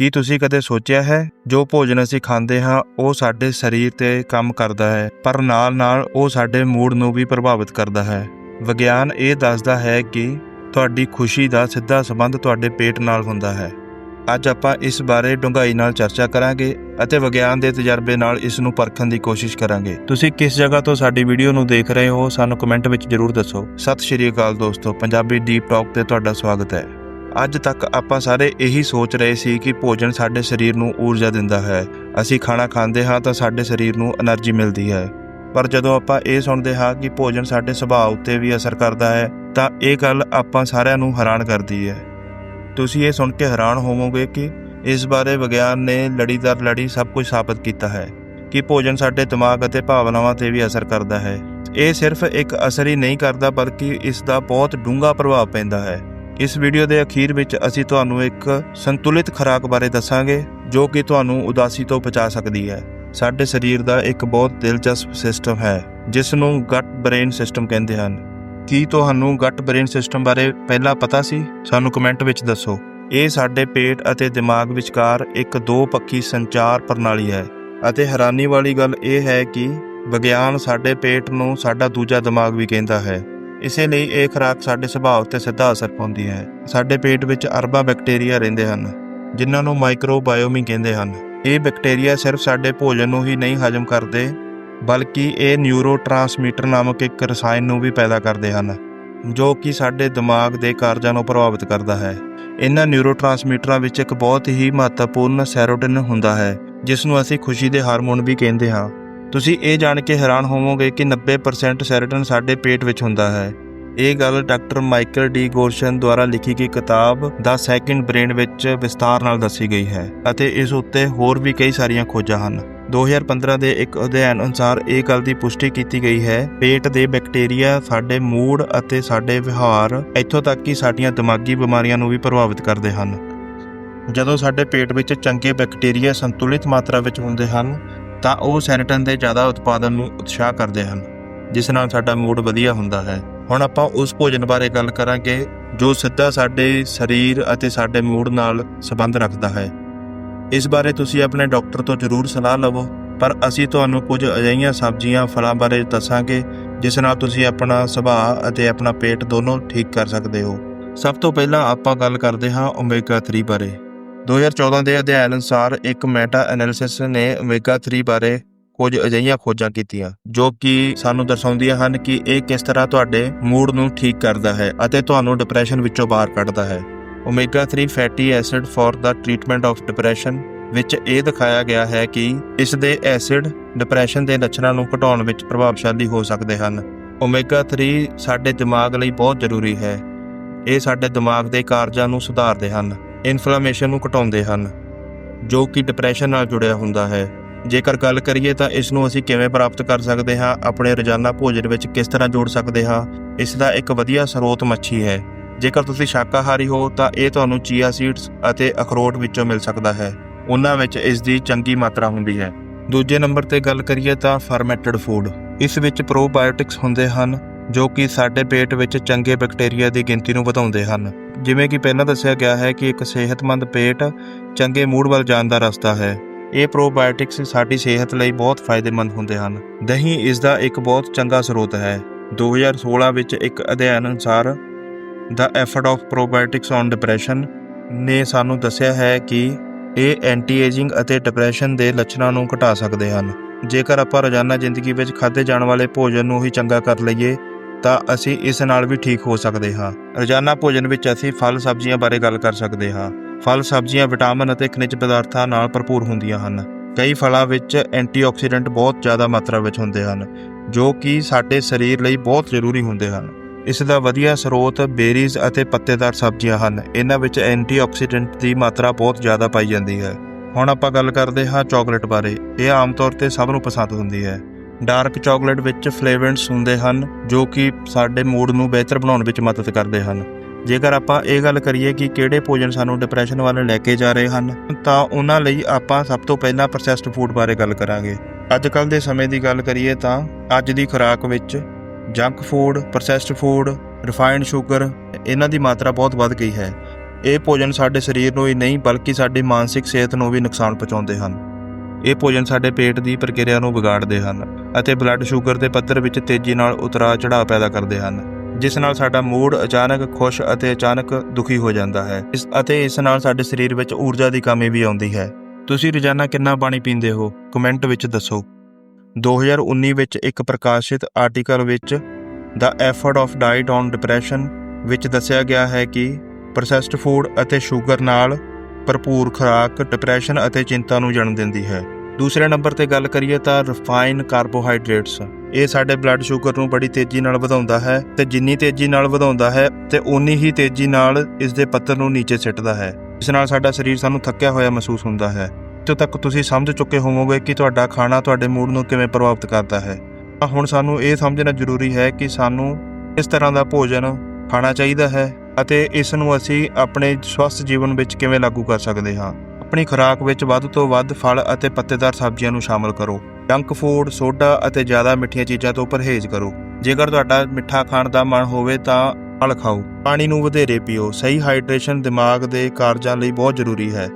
ਕੀ ਤੁਸੀਂ ਕਦੇ ਸੋਚਿਆ ਹੈ, ਜੋ ਭੋਜਨ ਅਸੀਂ ਖਾਂਦੇ ਹਾਂ, ਉਹ ਸਾਡੇ ਸਰੀਰ ਤੇ ਕੰਮ ਕਰਦਾ ਹੈ, ਪਰ ਨਾਲ-ਨਾਲ ਉਹ ਸਾਡੇ ਮੂਡ ਨੂੰ ਵੀ ਪ੍ਰਭਾਵਿਤ ਕਰਦਾ ਹੈ? ਵਿਗਿਆਨ ਇਹ ਦੱਸਦਾ ਹੈ ਕਿ ਤੁਹਾਡੀ ਖੁਸ਼ੀ ਦਾ ਸਿੱਧਾ ਸੰਬੰਧ ਤੁਹਾਡੇ ਪੇਟ ਨਾਲ ਹੁੰਦਾ ਹੈ। ਅੱਜ ਆਪਾਂ ਇਸ ਬਾਰੇ ਡੂੰਘਾਈ ਨਾਲ ਚਰਚਾ ਕਰਾਂਗੇ ਅਤੇ ਵਿਗਿਆਨ ਦੇ ਤਜਰਬੇ ਨਾਲ ਇਸ ਨੂੰ ਪਰਖਣ ਦੀ ਕੋਸ਼ਿਸ਼ ਕਰਾਂਗੇ। ਤੁਸੀਂ ਕਿਸ ਜਗ੍ਹਾ ਤੋਂ ਸਾਡੀ ਵੀਡੀਓ ਨੂੰ ਦੇਖ ਰਹੇ ਹੋ, ਸਾਨੂੰ ਕਮੈਂਟ ਵਿੱਚ ਜਰੂਰ ਦੱਸੋ। ਸਤਿ ਸ਼੍ਰੀ ਅਕਾਲ ਦੋਸਤੋ, ਪੰਜਾਬੀ ਡੀਪ ਟਾਕ ਤੇ ਤੁਹਾਡਾ ਸਵਾਗਤ ਹੈ। ਅੱਜ ਤੱਕ ਆਪਾਂ ਸਾਰੇ ਇਹੀ ਸੋਚ ਰਹੇ ਸੀ ਕਿ ਭੋਜਨ ਸਾਡੇ ਸਰੀਰ ਨੂੰ ਊਰਜਾ ਦਿੰਦਾ ਹੈ। ਅਸੀਂ ਖਾਣਾ ਖਾਂਦੇ ਹਾਂ ਤਾਂ ਸਾਡੇ ਸਰੀਰ ਨੂੰ એનર્ਜੀ ਮਿਲਦੀ ਹੈ। ਪਰ ਜਦੋਂ ਆਪਾਂ ਇਹ ਸੁਣਦੇ ਹਾਂ ਕਿ ਭੋਜਨ ਸਾਡੇ ਸੁਭਾਅ ਉੱਤੇ ਵੀ ਅਸਰ ਕਰਦਾ ਹੈ, ਤਾਂ ਇਹ ਗੱਲ ਆਪਾਂ ਸਾਰਿਆਂ ਨੂੰ ਹੈਰਾਨ ਕਰਦੀ ਹੈ। ਤੁਸੀਂ ਇਹ ਸੁਣ ਕੇ ਹੈਰਾਨ ਹੋਵੋਗੇ ਕਿ ਇਸ ਬਾਰੇ ਵਿਗਿਆਨ ਨੇ ਲੜੀਦਾਰ ਲੜੀ ਸਭ ਕੁਝ ਸਾਬਤ ਕੀਤਾ ਹੈ ਕਿ ਭੋਜਨ ਸਾਡੇ ਦਿਮਾਗ ਅਤੇ ਭਾਵਨਾਵਾਂ ਤੇ ਵੀ ਅਸਰ ਕਰਦਾ ਹੈ। ਇਹ ਸਿਰਫ ਇੱਕ ਅਸਰ ਹੀ ਨਹੀਂ ਕਰਦਾ, ਬਲਕਿ ਇਸ ਦਾ ਬਹੁਤ ਡੂੰਘਾ ਪ੍ਰਭਾਵ ਪੈਂਦਾ ਹੈ। ਇਸ ਵੀਡੀਓ ਦੇ ਅਖੀਰ ਵਿੱਚ ਅਸੀਂ ਤੁਹਾਨੂੰ ਇੱਕ ਸੰਤੁਲਿਤ ਖੁਰਾਕ ਬਾਰੇ ਦੱਸਾਂਗੇ, ਜੋ ਕਿ ਤੁਹਾਨੂੰ ਉਦਾਸੀ ਤੋਂ ਬਚਾ ਸਕਦੀ ਹੈ। ਸਾਡੇ ਸਰੀਰ ਦਾ ਇੱਕ ਬਹੁਤ ਦਿਲਚਸਪ ਸਿਸਟਮ ਹੈ ਜਿਸ ਨੂੰ ਗਟ ਬ੍ਰੇਨ ਸਿਸਟਮ ਕਹਿੰਦੇ ਹਨ। ਕੀ ਤੁਹਾਨੂੰ ਗਟ ਬ੍ਰੇਨ ਸਿਸਟਮ ਬਾਰੇ ਪਹਿਲਾਂ ਪਤਾ ਸੀ? ਸਾਨੂੰ ਕਮੈਂਟ ਵਿੱਚ ਦੱਸੋ। ਇਹ ਸਾਡੇ ਪੇਟ ਅਤੇ ਦਿਮਾਗ ਵਿਚਕਾਰ ਇੱਕ ਦੋ ਪੱਖੀ ਸੰਚਾਰ ਪ੍ਰਣਾਲੀ ਹੈ ਅਤੇ ਹੈਰਾਨੀ ਵਾਲੀ ਗੱਲ ਇਹ ਹੈ ਕਿ ਵਿਗਿਆਨ ਸਾਡੇ ਪੇਟ ਨੂੰ ਸਾਡਾ ਦੂਜਾ ਦਿਮਾਗ ਵੀ ਕਹਿੰਦਾ ਹੈ। ਇਸੇ ਲਈ ਇਹ ਖੁਰਾਕ ਸਾਡੇ ਸੁਭਾਅ ਉੱਤੇ ਸਿੱਧਾ ਅਸਰ ਪਾਉਂਦੀ ਹੈ। ਸਾਡੇ ਪੇਟ ਵਿੱਚ ਅਰਬਾਂ ਬੈਕਟੀਰੀਆ ਰਹਿੰਦੇ ਹਨ, ਜਿਨ੍ਹਾਂ ਨੂੰ ਮਾਈਕਰੋਬਾਇਓਮੀ ਕਹਿੰਦੇ ਹਨ। ਇਹ ਬੈਕਟੀਰੀਆ ਸਿਰਫ ਸਾਡੇ ਭੋਜਨ ਨੂੰ ਹੀ ਨਹੀਂ ਹਜਮ ਕਰਦੇ, ਬਲਕਿ ਇਹ ਨਿਊਰੋਟ੍ਰਾਂਸਮੀਟਰ ਨਾਮਕ ਇੱਕ ਰਸਾਇਣ ਨੂੰ ਵੀ ਪੈਦਾ ਕਰਦੇ ਹਨ, ਜੋ ਕਿ ਸਾਡੇ ਦਿਮਾਗ ਦੇ ਕਾਰਜਾਂ ਨੂੰ ਪ੍ਰਭਾਵਿਤ ਕਰਦਾ ਹੈ। ਇਹਨਾਂ ਨਿਊਰੋਟ੍ਰਾਂਸਮੀਟਰਾਂ ਵਿੱਚ ਇੱਕ ਬਹੁਤ ਹੀ ਮਹੱਤਵਪੂਰਨ ਸੈਰੋਟਿਨ ਹੁੰਦਾ ਹੈ, ਜਿਸ ਨੂੰ ਅਸੀਂ ਖੁਸ਼ੀ ਦੇ ਹਾਰਮੋਨ ਵੀ ਕਹਿੰਦੇ ਹਾਂ। ਤੁਸੀਂ ਇਹ ਜਾਣ ਕੇ ਹੈਰਾਨ ਹੋਵੋਗੇ ਕਿ 90% ਸੈਰਟਨ ਸਾਡੇ ਪੇਟ ਵਿੱਚ ਹੁੰਦਾ ਹੈ। ਇਹ ਗੱਲ ਡਾਕਟਰ ਮਾਈਕਲ ਡੀ ਗੋਰਸ਼ਨ ਦੁਆਰਾ ਲਿਖੀ ਗਈ ਕਿਤਾਬ ਦਾ ਸੈਕਿੰਡ ਬ੍ਰੇਨ ਵਿੱਚ ਵਿਸਤਾਰ ਨਾਲ ਦੱਸੀ ਗਈ ਹੈ ਅਤੇ ਇਸ ਉੱਤੇ ਹੋਰ ਵੀ ਕਈ ਸਾਰੀਆਂ ਖੋਜਾਂ ਹਨ। 2015 ਦੇ ਇੱਕ ਅਧਿਐਨ ਅਨੁਸਾਰ ਇਹ ਗੱਲ ਦੀ ਪੁਸ਼ਟੀ ਕੀਤੀ ਗਈ ਹੈ, ਪੇਟ ਦੇ ਬੈਕਟੀਰੀਆ ਸਾਡੇ ਮੂਡ ਅਤੇ ਸਾਡੇ ਵਿਹਾਰ ਇੱਥੋਂ ਤੱਕ ਕਿ ਸਾਡੀਆਂ ਦਿਮਾਗੀ ਬਿਮਾਰੀਆਂ ਨੂੰ ਵੀ ਪ੍ਰਭਾਵਿਤ ਕਰਦੇ ਹਨ। ਜਦੋਂ ਸਾਡੇ ਪੇਟ ਵਿੱਚ ਚੰਗੇ ਬੈਕਟੀਰੀਆ ਸੰਤੁਲਿਤ ਮਾਤਰਾ ਵਿੱਚ ਹੁੰਦੇ ਹਨ ਤਾਂ ਉਹ ਸੈਨਟਨ ਦੇ ਜ਼ਿਆਦਾ ਉਤਪਾਦਨ ਨੂੰ ਉਤਸ਼ਾਹ ਕਰਦੇ ਹਨ, ਜਿਸ ਨਾਲ ਸਾਡਾ ਮੂਡ ਵਧੀਆ ਹੁੰਦਾ ਹੈ। ਹੁਣ ਆਪਾਂ ਉਸ ਭੋਜਨ ਬਾਰੇ ਗੱਲ ਕਰਾਂਗੇ, ਜੋ ਸਿੱਧਾ ਸਾਡੇ ਸਰੀਰ ਅਤੇ ਸਾਡੇ ਮੂਡ ਨਾਲ ਸੰਬੰਧ ਰੱਖਦਾ ਹੈ। ਇਸ ਬਾਰੇ ਤੁਸੀਂ ਆਪਣੇ ਡਾਕਟਰ ਤੋਂ ਜ਼ਰੂਰ ਸਲਾਹ ਲਵੋ, ਪਰ ਅਸੀਂ ਤੁਹਾਨੂੰ ਕੁਝ ਅਜਿਹੀਆਂ ਸਬਜ਼ੀਆਂ, ਫਲਾਂ ਬਾਰੇ ਦੱਸਾਂਗੇ, ਜਿਸ ਨਾਲ ਤੁਸੀਂ ਆਪਣਾ ਸੁਭਾਅ ਅਤੇ ਆਪਣਾ ਪੇਟ ਦੋਨੋਂ ਠੀਕ ਕਰ ਸਕਦੇ ਹੋ। ਸਭ ਤੋਂ ਪਹਿਲਾਂ ਆਪਾਂ ਗੱਲ ਕਰਦੇ ਹਾਂ ਓਮੇਗਾ 3 ਬਾਰੇ। 2014 ਦੇ ਅਧਿਐਨ ਅਨੁਸਾਰ ਇੱਕ ਮੈਟਾ ਐਨਾਲਿਸਿਸ ਨੇ ਓਮੇਗਾ 3 ਬਾਰੇ ਕੁਝ ਅਜਿਹੀਆਂ ਖੋਜਾਂ ਕੀਤੀਆਂ, ਜੋ ਕਿ ਸਾਨੂੰ ਦਰਸਾਉਂਦੀਆਂ ਹਨ ਕਿ ਇਹ ਕਿਸ ਤਰ੍ਹਾਂ ਤੁਹਾਡੇ ਮੂਡ ਨੂੰ ਠੀਕ ਕਰਦਾ ਹੈ ਅਤੇ ਤੁਹਾਨੂੰ ਡਿਪਰੈਸ਼ਨ ਵਿੱਚੋਂ ਬਾਹਰ ਕੱਢਦਾ ਹੈ। Omega 3 fatty acid for the treatment of depression ਵਿੱਚ ਇਹ ਦਿਖਾਇਆ ਗਿਆ ਹੈ ਕਿ ਇਸ ਦੇ ਐਸਿਡ ਡਿਪਰੈਸ਼ਨ ਦੇ ਲੱਛਣਾਂ ਨੂੰ ਘਟਾਉਣ ਵਿੱਚ ਪ੍ਰਭਾਵਸ਼ਾਲੀ ਹੋ ਸਕਦੇ ਹਨ। ਓਮੇਗਾ 3 ਸਾਡੇ ਦਿਮਾਗ ਲਈ ਬਹੁਤ ਜ਼ਰੂਰੀ ਹੈ। ਇਹ ਸਾਡੇ ਦਿਮਾਗ ਦੇ ਕਾਰਜਾਂ ਨੂੰ ਸੁਧਾਰਦੇ ਹਨ। ਇਨਫਲੇਮੇਸ਼ਨ ਨੂੰ ਘਟਾਉਂਦੇ ਹਨ, ਜੋ ਕਿ ਡਿਪਰੈਸ਼ਨ ਨਾਲ ਜੁੜਿਆ ਹੁੰਦਾ ਹੈ। ਜੇਕਰ ਗੱਲ ਕਰੀਏ ਤਾਂ ਇਸ ਨੂੰ ਅਸੀਂ ਕਿਵੇਂ ਪ੍ਰਾਪਤ ਕਰ ਸਕਦੇ ਹਾਂ, ਆਪਣੇ ਰੋਜ਼ਾਨਾ ਭੋਜਨ ਵਿੱਚ ਕਿਸ ਤਰ੍ਹਾਂ ਜੋੜ ਸਕਦੇ ਹਾਂ, ਇਸ ਦਾ ਇੱਕ ਵਧੀਆ ਸਰੋਤ ਮੱਛੀ ਹੈ। ਜੇਕਰ ਤੁਸੀਂ ਸ਼ਾਕਾਹਾਰੀ ਹੋ ਤਾਂ ਇਹ ਤੁਹਾਨੂੰ ਚੀਆ ਸੀਡਸ ਅਤੇ ਅਖਰੋਟ ਵਿੱਚੋਂ ਮਿਲ ਸਕਦਾ ਹੈ। ਉਹਨਾਂ ਵਿੱਚ ਇਸ ਦੀ ਚੰਗੀ ਮਾਤਰਾ ਹੁੰਦੀ ਹੈ। ਦੂਜੇ ਨੰਬਰ ਤੇ ਗੱਲ ਕਰੀਏ ਤਾਂ ਫਰਮੈਂਟਡ ਫੂਡ ਇਸ ਵਿੱਚ ਪ੍ਰੋਬਾਇਓਟਿਕਸ ਹੁੰਦੇ ਹਨ, ਜੋ ਕਿ ਸਾਡੇ ਪੇਟ ਵਿੱਚ ਚੰਗੇ ਬੈਕਟੀਰੀਆ ਦੀ ਗਿਣਤੀ ਨੂੰ ਵਧਾਉਂਦੇ ਹਨ। ਜਿਵੇਂ ਕਿ ਪਹਿਲਾਂ ਦੱਸਿਆ ਗਿਆ ਹੈ ਕਿ ਇੱਕ ਸਿਹਤਮੰਦ ਪੇਟ ਚੰਗੇ ਮੂਡ ਵੱਲ ਜਾਣ ਦਾ ਰਸਤਾ ਹੈ। ਇਹ ਪ੍ਰੋਬਾਇਓਟਿਕਸ ਸਾਡੀ ਸਿਹਤ ਲਈ ਬਹੁਤ ਫਾਇਦੇਮੰਦ ਹੁੰਦੇ ਹਨ। ਦਹੀਂ ਇਸ ਦਾ ਇੱਕ ਬਹੁਤ ਚੰਗਾ ਸਰੋਤ ਹੈ। 2016 ਵਿੱਚ ਇੱਕ ਅਧਿਐਨ ਅਨੁਸਾਰ the effect of probiotics on depression ਨੇ ਸਾਨੂੰ ਦੱਸਿਆ ਹੈ ਕਿ ਇਹ ਐਂਟੀ ਏਜਿੰਗ ਅਤੇ ਡਿਪਰੈਸ਼ਨ ਦੇ ਲੱਛਣਾਂ ਨੂੰ ਘਟਾ ਸਕਦੇ ਹਨ। ਜੇਕਰ ਆਪਾਂ ਰੋਜ਼ਾਨਾ ਜ਼ਿੰਦਗੀ ਵਿੱਚ ਖਾਦੇ ਜਾਣ ਵਾਲੇ ਭੋਜਨ ਨੂੰ ਹੀ ਚੰਗਾ ਕਰ ਲਈਏ ਤਾਂ ਅਸੀਂ ਇਸ ਨਾਲ ਵੀ ਠੀਕ ਹੋ ਸਕਦੇ ਹਾਂ। ਰੋਜ਼ਾਨਾ ਭੋਜਨ ਵਿੱਚ ਅਸੀਂ ਫਲ ਸਬਜ਼ੀਆਂ ਬਾਰੇ ਗੱਲ ਕਰ ਸਕਦੇ ਹਾਂ। ਫਲ ਸਬਜ਼ੀਆਂ ਵਿਟਾਮਿਨ ਅਤੇ ਖਣਿਜ ਪਦਾਰਥਾਂ ਨਾਲ ਭਰਪੂਰ ਹੁੰਦੀਆਂ ਹਨ। ਕਈ ਫਲਾਂ ਵਿੱਚ ਐਂਟੀਆਕਸੀਡੈਂਟ ਬਹੁਤ ਜ਼ਿਆਦਾ ਮਾਤਰਾ ਵਿੱਚ ਹੁੰਦੇ ਹਨ, ਜੋ ਕਿ ਸਾਡੇ ਸਰੀਰ ਲਈ ਬਹੁਤ ਜ਼ਰੂਰੀ ਹੁੰਦੇ ਹਨ। ਇਸ ਦਾ ਵਧੀਆ ਸਰੋਤ ਬੇਰੀਜ਼ ਅਤੇ ਪੱਤੇਦਾਰ ਸਬਜ਼ੀਆਂ ਹਨ। ਇਹਨਾਂ ਵਿੱਚ ਐਂਟੀਆਕਸੀਡੈਂਟ ਦੀ ਮਾਤਰਾ ਬਹੁਤ ਜ਼ਿਆਦਾ ਪਾਈ ਜਾਂਦੀ ਹੈ। ਹੁਣ ਆਪਾਂ ਗੱਲ ਕਰਦੇ ਹਾਂ ਚਾਕਲੇਟ ਬਾਰੇ। ਇਹ ਆਮ ਤੌਰ ਤੇ ਸਭ ਨੂੰ ਪਸੰਦ ਹੁੰਦੀ ਹੈ। ਡਾਰਕ ਚਾਕਲੇਟ ਵਿੱਚ ਫਲੇਵਰਸ ਹੁੰਦੇ ਹਨ, ਜੋ ਕਿ ਸਾਡੇ ਮੂਡ ਨੂੰ ਬਿਹਤਰ ਬਣਾਉਣ ਵਿੱਚ ਮਦਦ ਕਰਦੇ ਹਨ। ਜੇਕਰ ਆਪਾਂ ਇਹ ਗੱਲ ਕਰੀਏ ਕਿ ਕਿਹੜੇ ਭੋਜਨ ਸਾਨੂੰ ਡਿਪਰੈਸ਼ਨ ਵੱਲ ਲੈ ਕੇ ਜਾ ਰਹੇ ਹਨ, ਤਾਂ ਉਹਨਾਂ ਲਈ ਆਪਾਂ ਸਭ ਤੋਂ ਪਹਿਲਾਂ ਪ੍ਰੋਸੈਸਡ ਫੂਡ ਬਾਰੇ ਗੱਲ ਕਰਾਂਗੇ। ਅੱਜ ਕੱਲ ਦੇ ਸਮੇਂ ਦੀ ਗੱਲ ਕਰੀਏ ਤਾਂ ਅੱਜ ਦੀ ਖੁਰਾਕ ਵਿੱਚ junk food processed food refined sugar ਇਹਨਾਂ ਦੀ ਮਾਤਰਾ ਬਹੁਤ ਵੱਧ ਗਈ ਹੈ। ਇਹ ਭੋਜਨ ਸਾਡੇ ਸਰੀਰ ਨੂੰ ਹੀ ਨਹੀਂ, ਬਲਕਿ ਸਾਡੀ ਮਾਨਸਿਕ ਸਿਹਤ ਨੂੰ ਵੀ ਨੁਕਸਾਨ ਪਹੁੰਚਾਉਂਦੇ ਹਨ। ਇਹ ਭੋਜਨ ਸਾਡੇ ਪੇਟ ਦੀ ਪ੍ਰਕਿਰਿਆ ਨੂੰ ਵਿਗਾੜਦੇ ਹਨ ਅਤੇ ਬਲੱਡ ਸ਼ੂਗਰ ਦੇ ਪੱਧਰ ਵਿੱਚ ਤੇਜ਼ੀ ਨਾਲ ਉਤਰਾਅ ਚੜਾਅ ਪੈਦਾ ਕਰਦੇ ਹਨ, ਜਿਸ ਨਾਲ ਸਾਡਾ ਮੂਡ ਅਚਾਨਕ ਖੁਸ਼ ਅਤੇ ਅਚਾਨਕ ਦੁਖੀ ਹੋ ਜਾਂਦਾ ਹੈ। ਇਸ ਅਤੇ ਇਸ ਨਾਲ ਸਾਡੇ ਸਰੀਰ ਵਿੱਚ ਊਰਜਾ ਦੀ ਕਮੀ ਵੀ ਆਉਂਦੀ ਹੈ। ਤੁਸੀਂ ਰੋਜ਼ਾਨਾ ਕਿੰਨਾ ਪਾਣੀ ਪੀਂਦੇ ਹੋ? ਕਮੈਂਟ ਵਿੱਚ ਦੱਸੋ। 2019 ਵਿੱਚ ਇੱਕ ਪ੍ਰਕਾਸ਼ਿਤ ਆਰਟੀਕਲ ਵਿੱਚ the effect of diet on depression ਵਿੱਚ ਦੱਸਿਆ ਗਿਆ ਹੈ ਕਿ ਪ੍ਰੋਸੈਸਡ ਫੂਡ ਅਤੇ ਸ਼ੂਗਰ ਨਾਲ ਭਰਪੂਰ ਖੁਰਾਕ ਡਿਪਰੈਸ਼ਨ ਅਤੇ ਚਿੰਤਾ ਨੂੰ ਜਨਮ ਦਿੰਦੀ ਹੈ। ਦੂਸਰੇ ਨੰਬਰ ਤੇ ਗੱਲ ਕਰੀਏ ਤਾਂ ਰਿਫਾਈਨ ਕਾਰਬੋਹਾਈਡਰੇਟਸ ਇਹ ਸਾਡੇ ਬਲੱਡ ਸ਼ੂਗਰ ਨੂੰ ਬੜੀ ਤੇਜ਼ੀ ਨਾਲ ਵਧਾਉਂਦਾ ਹੈ ਤੇ ਜਿੰਨੀ ਤੇਜ਼ੀ ਨਾਲ ਵਧਾਉਂਦਾ ਹੈ ਤੇ ਉਨੀ ਹੀ ਤੇਜ਼ੀ ਨਾਲ ਇਸ ਦੇ ਪੱਤਰ ਨੂੰ ਨੀਚੇ ਸਿੱਟਦਾ ਹੈ। ਇਸ ਨਾਲ ਸਾਡਾ ਸਰੀਰ ਸਾਨੂੰ ਥੱਕਿਆ ਹੋਇਆ ਮਹਿਸੂਸ ਹੁੰਦਾ ਹੈ। ਇੱਥੋਂ ਤੱਕ ਤੁਸੀਂ ਸਮਝ ਚੁੱਕੇ ਹੋਵੋਗੇ ਕਿ ਤੁਹਾਡਾ ਖਾਣਾ ਤੁਹਾਡੇ ਮੂਡ ਨੂੰ ਕਿਵੇਂ ਪ੍ਰਭਾਵਿਤ ਕਰਦਾ ਹੈ। ਤਾਂ ਹੁਣ ਸਾਨੂੰ ਇਹ ਸਮਝਣਾ ਜ਼ਰੂਰੀ ਹੈ ਕਿ ਸਾਨੂੰ ਕਿਸ ਤਰ੍ਹਾਂ ਦਾ ਭੋਜਨ ਖਾਣਾ ਚਾਹੀਦਾ ਹੈ ਅਤੇ ਇਸ ਨੂੰ ਅਸੀਂ ਆਪਣੇ ਸਵਸਥ ਜੀਵਨ ਵਿੱਚ ਕਿਵੇਂ ਲਾਗੂ ਕਰ ਸਕਦੇ ਹਾਂ? ਆਪਣੀ ਖੁਰਾਕ ਵਿੱਚ ਵੱਧ ਤੋਂ ਵੱਧ ਫਲ ਅਤੇ ਪੱਤੇਦਾਰ ਸਬਜ਼ੀਆਂ ਨੂੰ ਸ਼ਾਮਲ ਕਰੋ। ਜੰਕ ਫੂਡ, ਸੋਡਾ ਅਤੇ ਜ਼ਿਆਦਾ ਮਿੱਠੀਆਂ ਚੀਜ਼ਾਂ ਤੋਂ ਪਰਹੇਜ਼ ਕਰੋ। ਜੇਕਰ ਤੁਹਾਡਾ ਮਿੱਠਾ ਖਾਣ ਦਾ ਮਨ ਹੋਵੇ ਤਾਂ ਫਲ ਖਾਓ। ਪਾਣੀ ਨੂੰ ਵਧੇਰੇ ਪੀਓ। ਸਹੀ ਹਾਈਡਰੇਸ਼ਨ ਦਿਮਾਗ ਦੇ ਕਾਰਜਾਂ ਲਈ ਬਹੁਤ ਜ਼ਰੂਰੀ ਹੈ।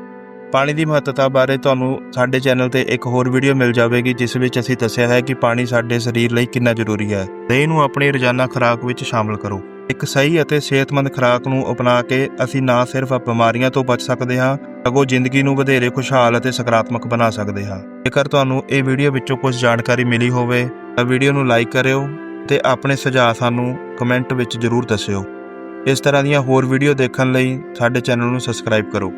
ਪਾਣੀ ਦੀ ਮਹੱਤਤਾ ਬਾਰੇ ਤੁਹਾਨੂੰ ਸਾਡੇ ਚੈਨਲ ਤੇ ਇੱਕ ਹੋਰ ਵੀਡੀਓ ਮਿਲ ਜਾਵੇਗੀ, ਜਿਸ ਵਿੱਚ ਅਸੀਂ ਦੱਸਿਆ ਹੈ ਕਿ ਪਾਣੀ ਸਾਡੇ ਸਰੀਰ ਲਈ ਕਿੰਨਾ ਜ਼ਰੂਰੀ ਹੈ। ਦਹੀਂ ਨੂੰ ਆਪਣੀ ਰੋਜ਼ਾਨਾ ਖੁਰਾਕ ਵਿੱਚ ਸ਼ਾਮਲ ਕਰੋ। ਇੱਕ ਸਹੀ ਅਤੇ ਸਿਹਤਮੰਦ ਖੁਰਾਕ ਨੂੰ ਅਪਣਾ ਕੇ ਅਸੀਂ ਨਾ ਸਿਰਫ ਬਿਮਾਰੀਆਂ ਤੋਂ ਬਚ ਸਕਦੇ ਹਾਂ, ਸਗੋਂ ਜ਼ਿੰਦਗੀ ਨੂੰ ਵਧੇਰੇ ਖੁਸ਼ਹਾਲ ਅਤੇ ਸਕਾਰਾਤਮਕ ਬਣਾ ਸਕਦੇ ਹਾਂ। ਜੇਕਰ ਤੁਹਾਨੂੰ ਇਹ ਵੀਡੀਓ ਵਿੱਚੋਂ ਕੁਝ ਜਾਣਕਾਰੀ ਮਿਲੀ ਹੋਵੇ, ਤਾਂ ਵੀਡੀਓ ਨੂੰ ਲਾਈਕ ਕਰਿਓ ਤੇ ਆਪਣੇ ਸੁਝਾਅ ਸਾਨੂੰ ਕਮੈਂਟ ਵਿੱਚ ਜ਼ਰੂਰ ਦੱਸਿਓ। ਇਸ ਤਰ੍ਹਾਂ ਦੀਆਂ ਹੋਰ ਵੀਡੀਓ ਦੇਖਣ ਲਈ ਸਾਡੇ ਚੈਨਲ ਨੂੰ ਸਬਸਕ੍ਰਾਈਬ ਕਰੋ।